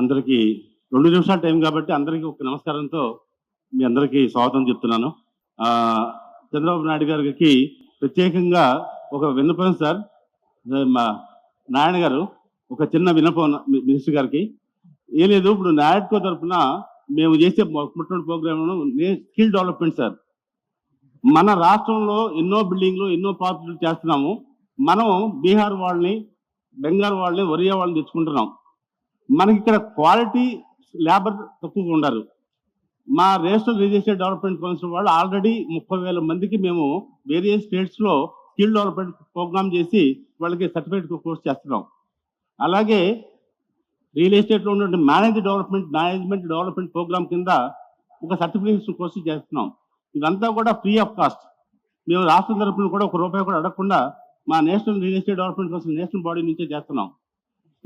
అందరికీ రెండు నిమిషాల టైం కాబట్టి అందరికీ ఒక నమస్కారంతో మీ అందరికీ స్వాగతం చెప్తున్నాను. చంద్రబాబు నాయుడు గారికి ప్రత్యేకంగా ఒక విన్నపం సార్. మా నారాయణ గారు ఒక చిన్న విన్నపం మినిస్టర్ గారికి. ఏం లేదు ఇప్పుడు నాయడ్కో తరఫున మేము చేసే మొట్టమొదటి ప్రోగ్రామ్ స్కిల్ డెవలప్మెంట్ సార్. మన రాష్ట్రంలో ఎన్నో బిల్డింగ్లు ఎన్నో ప్రాజెక్టులు చేస్తున్నాము. మనం బీహార్ వాళ్ళని బెంగాల్ వాళ్ళని ఒరియా వాళ్ళని తెచ్చుకుంటున్నాం. మనకి ఇక్కడ క్వాలిటీ లేబర్ తక్కువగా ఉండరు మా నేషనల్ రిజిస్టర్ డెవలప్మెంట్ కౌన్సిల్ వాళ్ళు ఆల్రెడీ ముప్పై వేల మందికి మేము వేరియస్ స్టేట్స్లో స్కిల్ డెవలప్మెంట్ ప్రోగ్రామ్ చేసి వాళ్ళకి సర్టిఫికేట్ కోర్స్ చేస్తున్నాం. అలాగే రియల్ ఎస్టేట్లో ఉన్నటువంటి manage development management development programme కింద ఒక సర్టిఫికేషన్ కోర్సు చేస్తున్నాం. ఇదంతా కూడా ఫ్రీ ఆఫ్ కాస్ట్. మేము రాష్ట్రం తరపున కూడా ఒక రూపాయి కూడా అడగకుండా మా నేషనల్ రియల్ ఎస్టేట్ డెవలప్మెంట్ కోసం నేషనల్ బాడీ నుంచే చేస్తున్నాం.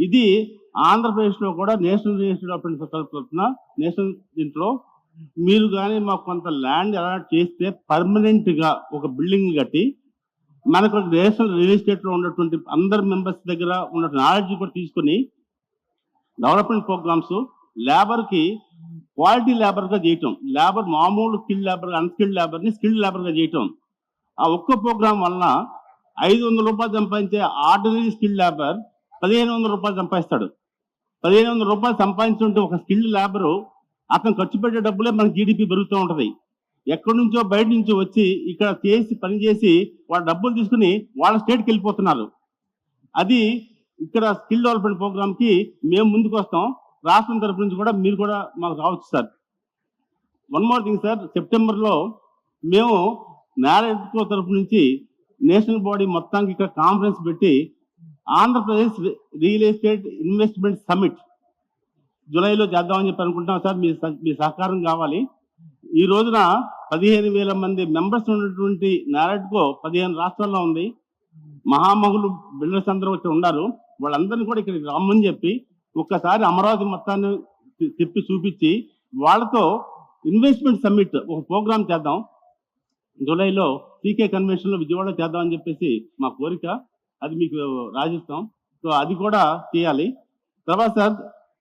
ఇది ఆంధ్రప్రదేశ్లో కూడా నేషనల్ రియల్ ఎస్టేట్ డెవలప్మెంట్ తరపున నేషనల్ దీంట్లో మీరు కానీ మాకు కొంత ల్యాండ్ అలాట్ చేస్తే పర్మనెంట్గా ఒక బిల్డింగ్ కట్టి మనకు నేషనల్ రియల్ ఎస్టేట్లో ఉన్నటువంటి అందరు మెంబర్స్ దగ్గర ఉన్న నాలెడ్జ్ కూడా తీసుకొని డెవలప్మెంట్ ప్రోగ్రామ్స్ లేబర్కి క్వాలిటీ లేబర్గా చేయటం. లేబర్ మామూలు స్కిల్ లేబర్ అన్స్కిల్డ్ లేబర్ని స్కిల్డ్ లేబర్గా చేయటం. ఆ ఒక్క ప్రోగ్రామ్ వలన ఐదు వందల రూపాయలు సంపాదించే ఆర్డినరీ స్కిల్ లేబర్ పదిహేను వందల రూపాయలు సంపాదిస్తాడు. పదిహేను వందల రూపాయలు సంపాదించుంటే ఒక స్కిల్డ్ లేబరు అతను ఖర్చు పెట్టే డబ్బులే మన జీడిపి పెరుగుతూ ఉంటది. ఎక్కడి నుంచో బయట నుంచో వచ్చి ఇక్కడ చేసి పని చేసి వాళ్ళ డబ్బులు తీసుకుని వాళ్ళ స్టేట్కి వెళ్ళిపోతున్నారు. అది ఇక్కడ స్కిల్ డెవలప్మెంట్ ప్రోగ్రామ్కి మేము ముందుకు వస్తాం. రాష్ట్రం తరపు నుంచి కూడా మీరు కూడా మాకు రావచ్చు sir. One more thing sir సెప్టెంబర్లో మేము నారాయణ తరపు నుంచి నేషనల్ బాడీ మొత్తానికి ఇక్కడ కాన్ఫరెన్స్ పెట్టి Andhra Pradesh real estate investment summit జూలైలో చేద్దామని చెప్పి అనుకుంటున్నాం సార్. మీ సహ- మీ సహకారం కావాలి. ఈ రోజున పదిహేను వేల మంది మెంబర్స్ ఉన్నటువంటి నారాయణకో పదిహేను రాష్ట్రాల్లో ఉంది. మహామహులు బిల్డర్స్ అందరూ వచ్చి ఉన్నారు. వాళ్ళందరినీ కూడా ఇక్కడికి రమ్మని చెప్పి ఒక్కసారి అమరావతి మొత్తాన్ని తిప్పి చూపించి వాళ్ళతో ఇన్వెస్ట్మెంట్ సమ్మిట్ ఒక ప్రోగ్రామ్ చేద్దాం. జూలైలో సీకే కన్వెన్షన్లో విజయవాడ చేద్దామని చెప్పేసి మా కోరిక. అది మీకు రాజిస్తాం. సో అది కూడా చేయాలి తర్వాత సార్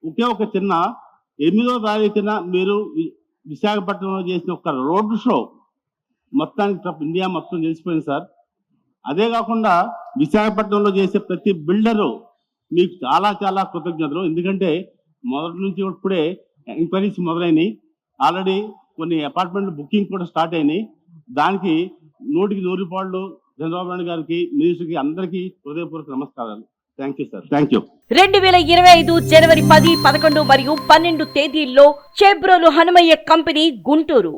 ఒకే ఒక చిన్న ఎనిమిదో తారీఖున మీరు వి- విశాఖపట్నంలో చేసిన ఒక రోడ్ షో. మొత్తానికి ఇండియా మొత్తం తెలిసిపోయింది సార్. అదే కాకుండా విశాఖపట్నంలో చేసే ప్రతి బిల్డరు మీకు చాలా చాలా కృతజ్ఞతలు. ఎందుకంటే మొదటి నుంచి ఇప్పుడే ఎంక్వైరీస్ మొదలైనవి ఆల్రెడీ కొన్ని అపార్ట్మెంట్ బుకింగ్ కూడా స్టార్ట్ అయినాయి. దానికి నూటికి నూరు రూపాయలు చంద్రబాబు నాయుడు గారికి మినిస్టర్కి అందరికీ హృదయపూర్వక నమస్కారాలు. Thank you sir thank you రెండు వేల ఇరవై ఐదు జనవరి పది పదకొండు మరియు పన్నెండు తేదీల్లో చేబ్రోలు హనుమయ్య కంపెనీ గుంటూరు.